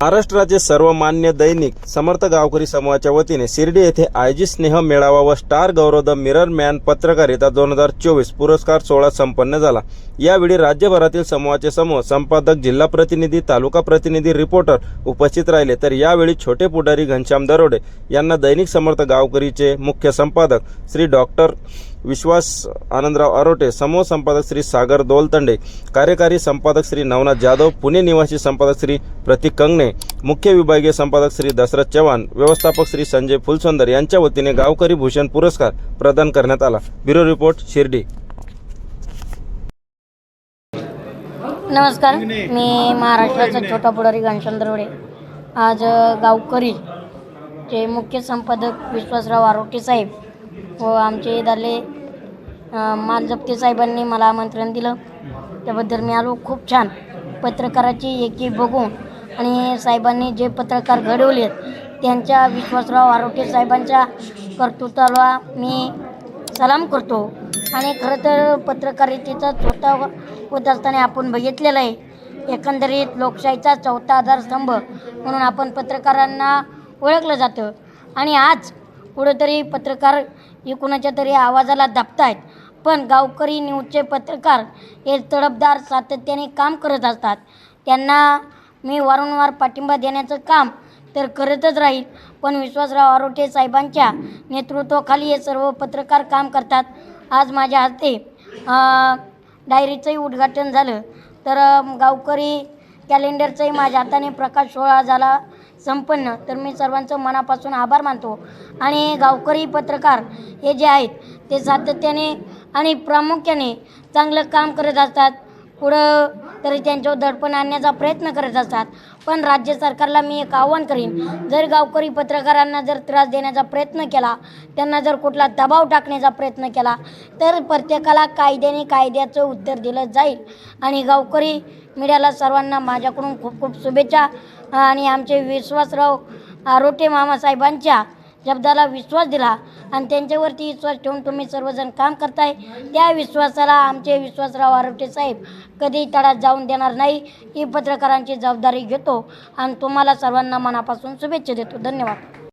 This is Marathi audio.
महाराष्ट्राचे सर्वमान्य दैनिक समर्थ गावकरी समूहाच्या वतीने शिर्डी येथे आयोजित स्नेह मेळावा व स्टार गौरव द मिरर मॅन पत्रकारिता दोन हजार चोवीस पुरस्कार सोहळा संपन्न झाला. यावेळी राज्यभरातील समूहाचे समूह संपादक जिल्हा प्रतिनिधी तालुका प्रतिनिधी रिपोर्टर उपस्थित राहिले. तर यावेळी छोटे पुढारी घनश्याम दरोडे यांना दैनिक समर्थ गावकरीचे मुख्य संपादक श्री डॉक्टर विश्वास आनंदराव आरोटे समूह संपादक श्री सागर दोलतंडे कार्यकारी संपादक श्री नवनाथ जाधव पुणे निवासी संपादक श्री प्रतीक कंगणे मुख्य विभागीय संपादक श्री दशरथ चव्हाण व्यवस्थापक श्री संजय फुलसुंदर यांच्या वतीने गावकरी भूषण पुरस्कार प्रदान करण्यात आला. Bureau report Shirdi. नमस्कार मी महाराष्ट्राचा छोटा पुढारी घनश्याम दरोडे. आज गावकरी चे मुख्य संपादक विश्वासराव आरोटे साहेब व आमचे माल मालजप्ते साहेबांनी मला आमंत्रण दिलं. त्याबद्दल मी आलो. खूप छान. पत्रकाराची एकी बघून आणि साहेबांनी जे पत्रकार घडवले त्यांच्या विश्वासराव आरोटे साहेबांच्या कर्तृत्वाला मी सलाम करतो. आणि खरं तर पत्रकारितेचा चौथा होत असताना आपण बघितलेलं आहे. एकंदरीत लोकशाहीचा चौथा आधारस्तंभ म्हणून आपण पत्रकारांना ओळखलं जातं. आणि आज कुठंतरी पत्रकार हे कुणाच्या तरी आवाजाला दाबतायत. पण गावकरी न्यूजचे पत्रकार हे तडफदार सातत्याने काम करत असतात. त्यांना मी वारंवार पाठिंबा देण्याचं काम तर करतच राहील पण विश्वासराव आरोटे साहेबांच्या नेतृत्वाखाली हे सर्व पत्रकार काम करतात. आज माझ्या हस्ते डायरीचंही उद्घाटन झालं. तर गावकरी कॅलेंडरचाही माझ्या हाताने प्रकाश सोहळा झाला. संपन्न. तर मी सर्वांचं मनापासून आभार मानतो. आणि गावकरी पत्रकार हे जे आहेत ते सातत्याने आणि प्रामुख्याने चांगलं काम करत असतात. पुढं तरी त्यांच्यावर दडपण आणण्याचा प्रयत्न करत असतात. पण राज्य सरकारला मी एक आव्हान करीन. जर गावकरी पत्रकारांना जर त्रास देण्याचा प्रयत्न केला त्यांना जर कुठला दबाव टाकण्याचा प्रयत्न केला तर प्रत्येकाला कायद्याने कायद्याचं उत्तर दिलं जाईल. आणि गावकरी मीडियाला सर्वांना माझ्याकडून खूप खूप शुभेच्छा. आणि आमचे विश्वासराव आरोटे मामासाहेबांच्या शब्दाला विश्वास दिला आणि त्यांच्यावरती विश्वास ठेवून तुम्ही सर्वजण काम करताय. त्या विश्वासाला आमचे विश्वासराव आरोटे साहेब कधी तडा जाऊन देणार नाही. ही पत्रकारांची जबाबदारी घेतो आणि तुम्हाला सर्वांना मनापासून शुभेच्छा देतो. धन्यवाद.